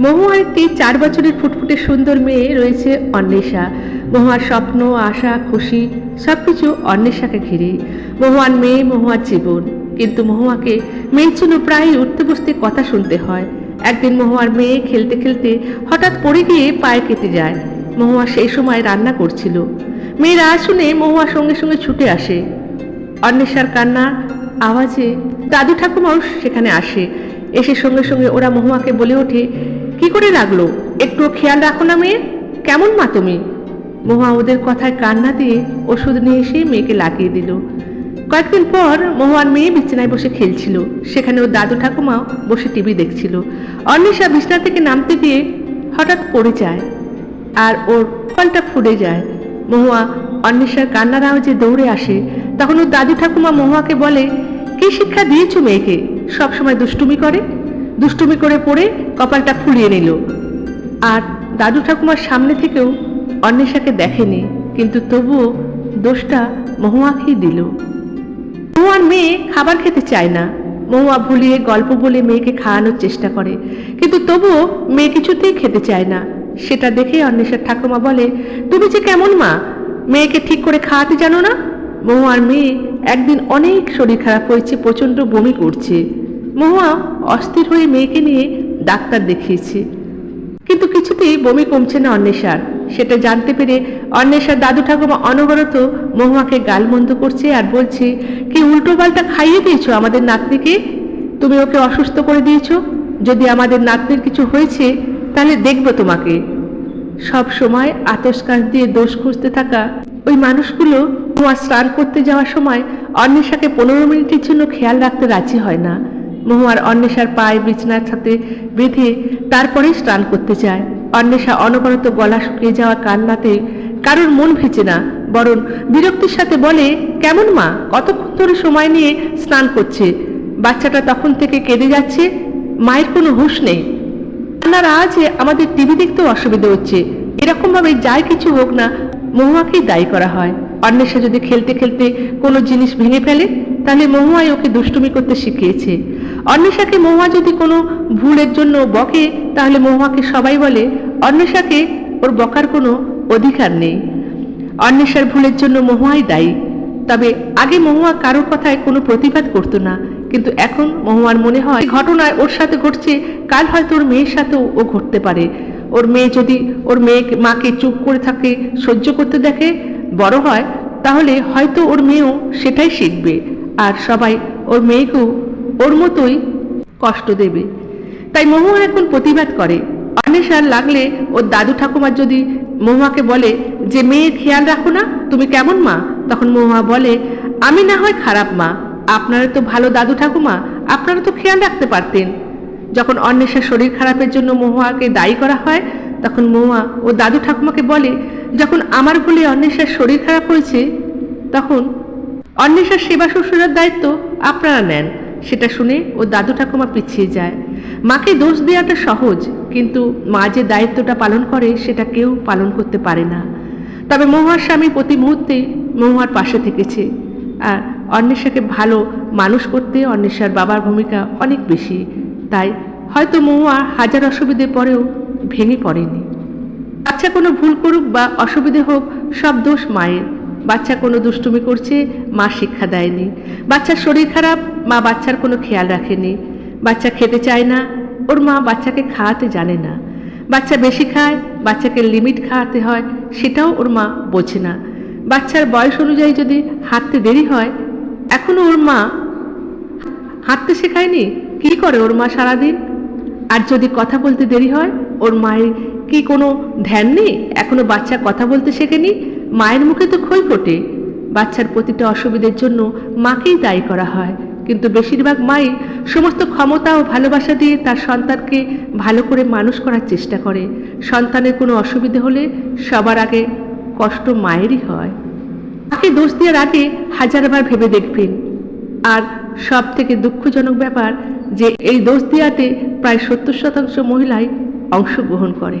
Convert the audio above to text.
মহুয়ার একটি চার বছরের ফুটফুটে সুন্দর মেয়ে রয়েছে অন্বেষা। মহুয়ার স্বপ্ন, আশা, খুশি, সবকিছু অন্বেষাকে ঘিরে। মহুয়ার মেয়ে, মহুয়ার জীবন। কিন্তু মহুয়াকে মেয়ের জন্য প্রায়ই উঠতে বসতে কথা শুনতে হয়। একদিন মহুয়ার মেয়ে খেলতে খেলতে হঠাৎ পড়ে গিয়ে পায়ে কেটে যায়। মহুয়া সেই সময় রান্না করছিল। মেয়েরা শুনে মহুয়ার সঙ্গে সঙ্গে ছুটে আসে। অন্বেষার কান্নার আওয়াজে দাদু ঠাকুমাও সেখানে আসে। এসে সঙ্গে সঙ্গে ওরা মহুয়াকে বলে ওঠে করে লাগল একটু খেয়াল রাখো না মেয়ে। কেমন মা তুমি? মহুয়া ওদের কথায় কান্না দিয়ে ওষুধ নিয়ে এসে মেয়েকে লাগিয়ে দিল। কয়েকদিন পর মহুয়ার মেয়ে বিছানায় বসে খেলছিল। সেখানে ওর দাদু ঠাকুমাও বসে টিভি দেখছিল। অন্বেষা বিছানা থেকে নামতে গিয়ে হঠাৎ পড়ে যায় আর ওর কপালটা ফুটে যায়। মহুয়া অন্বেষার কান্নার আওয়াজে দৌড়ে আসে। তখন ওর দাদু ঠাকুমা মহুয়াকে বলে, কি শিক্ষা দিয়েছ মেয়েকে? সবসময় দুষ্টুমি করে? দুষ্টুমি করে পড়ে কপালটা ফুলিয়ে নিল। আর দাদু ঠাকুমার সামনে থেকেও অন্বেষাকে দেখেনি, কিন্তু তবুও দোষটা মহুয়াকেই দিল। মহুয়ার মেয়ে খাবার খেতে চায় না। মহুয়া ভুলিয়ে গল্প বলে মেয়েকে খাওয়ানোর চেষ্টা করে, কিন্তু তবুও মেয়ে কিছুতেই খেতে চায় না। সেটা দেখে অন্বেষার ঠাকুমা বলে, তুমি যে কেমন মা? মেয়েকে ঠিক করে খাওয়াতে জানো না? মহুয়ার মেয়ে একদিন অনেক শরীর খারাপ হয়েছে প্রচণ্ড বমি করছে। মহুয়া অস্থির হয়ে মেয়েকে নিয়ে ডাক্তার দেখিয়েছে। কিন্তু কিছুতেই বমি কমছে না অন্বেষার। সেটা জানতে পেরে অন্বেষার দাদু ঠাকুমা অনবরত মহুয়াকে গালমন্দ করছে আর বলছে, কি উল্টো পাল্টা খাইয়ে দিয়েছ আমাদের নাতনিকে? তুমি ওকে অসুস্থ করে দিয়েছ? যদি আমাদের নাতনির কিছু হয়েছে, তাহলে দেখব তোমাকে। সব সময় আতস দিয়ে দোষ খুঁজতে থাকা ওই মানুষগুলো মহুয়া স্নান করতে যাওয়ার সময় অন্বেষাকে পনেরো মিনিটের জন্য খেয়াল রাখতে রাজি হয় না। মহুয়ার অন্বেষার পায়ে বিছনার সাথে বেঁধে তারপরেই স্নান করতে যায়। অন্বেষা অনবরত গলা শুকিয়ে যাওয়া কান্নাতে কারোর মন ভেজে না, বরং বিরক্তির সাথে বলে, কেমন মা? কতক্ষণ ধরে সময় নিয়ে স্নান করছে? বাচ্চাটা তখন থেকে কেঁদে যাচ্ছে, মায়ের কোনো হুঁশ নেই। আপনার আজ আমাদের টিভি দেখতেও অসুবিধা হচ্ছে। এরকম ভাবে যাই কিছু হোক না, মহুয়াকেই দায়ী করা হয়। অন্বেষা যদি খেলতে খেলতে কোনো জিনিস ভেঙে ফেলে, তাহলে মহুয়াই ওকে দুষ্টুমি করতে শিখিয়েছে। অন্বেষাকে মহুয়া যদি কোনো ভুলের জন্য বকে, তাহলে মহুয়াকে সবাই বলে, অন্বেষাকে ওর বকার কোনো অধিকার নেই। অন্বেষার ভুলের জন্য মহুয়াই দায়ী। তবে আগে মহুয়া কারোর কথায় কোনো প্রতিবাদ করতো না, কিন্তু এখন মহুয়ার মনে হয় ঘটনায় ওর সাথে ঘটছে, কাল হয়তো ওর মেয়ের সাথেও ও ঘটতে পারে। ওর মেয়ে যদি ওর মেয়ে মাকে চুপ করে থাকে, সহ্য করতে দেখে, বড় হয়, তাহলে হয়তো ওর মেয়েও সেটাই শিখবে। আর সবাই ওর মেয়েকেও ওর মতোই কষ্ট দেবে। তাই মহুয়া এখন প্রতিবাদ করে। অন্বেষার লাগলে ওর দাদু ঠাকুমার যদি মহুয়াকে বলে যে, মেয়ের খেয়াল রাখো না, তুমি কেমন মা? তখন মহুয়া বলে, আমি না হয় খারাপ মা। আপনারা তো ভালো দাদু ঠাকুমা, আপনারা তো খেয়াল রাখতে পারতেন। যখন অন্বেষার শরীর খারাপের জন্য মহুয়াকে দায়ী করা হয়, তখন মহুয়া ও দাদু ঠাকুমাকে বলে, যখন আমার ভুলে অন্বেষার শরীর খারাপ হয়েছে, তখন অন্বেষার সেবা শুশ্রূষার দায়িত্ব আপনারা নেন। সেটা শুনে ও দাদু ঠাকুমা পিছিয়ে যায়। মাকে দোষ দেওয়াটা সহজ, কিন্তু মা যে দায়িত্বটা পালন করে সেটা কেউ পালন করতে পারে না। তবে মহুয়ার স্বামী প্রতি মুহূর্তে মহুয়ার পাশে থেকেছে। আর অন্বেষাকে ভালো মানুষ করতে অন্বেষার বাবার ভূমিকা অনেক বেশি। তাই হয়তো মহুয়া হাজার অসুবিধে পরেও ভেঙে পড়েনি। বাচ্চা কোনো ভুল করুক বা অসুবিধে হোক, সব দোষ মায়ের। বাচ্চা কোনো দুষ্টুমি করছে, মা শিক্ষা দেয়নি। বাচ্চার শরীর খারাপ, মা বাচ্চার কোনো খেয়াল রাখেনি। বাচ্চা খেতে চায় না, ওর মা বাচ্চাকে খাওয়াতে জানে না। বাচ্চা বেশি খায়, বাচ্চাকে লিমিট খাওয়াতে হয়, সেটাও ওর মা বোঝে না। বাচ্চার বয়স অনুযায়ী যদি হাঁটতে দেরি হয়, এখনও ওর মা হাঁটতে শেখায়নি? কি করে ওর মা সারাদিন? আর যদি কথা বলতে দেরি হয়, ওর মায়ের কি কোনো ধ্যান নেই? এখনও বাচ্চা কথা বলতে শেখেনি? মায়ের মুখে তো খই ফোটে। বাচ্চার প্রতিটা অসুবিধের জন্য মাকেই দায়ী করা হয়। কিন্তু বেশিরভাগ মাই সমস্ত ক্ষমতা ও ভালোবাসা দিয়ে তার সন্তানকে ভালো করে মানুষ করার চেষ্টা করে। সন্তানের কোনো অসুবিধে হলে সবার আগে কষ্ট মায়েরই হয়। মাকে দোষ দেওয়ার আগে হাজারবার ভেবে দেখবেন। আর সব থেকে দুঃখজনক ব্যাপার যে এই দোষ দেওয়াতে প্রায় সত্তর শতাংশ মহিলাই অংশগ্রহণ করে।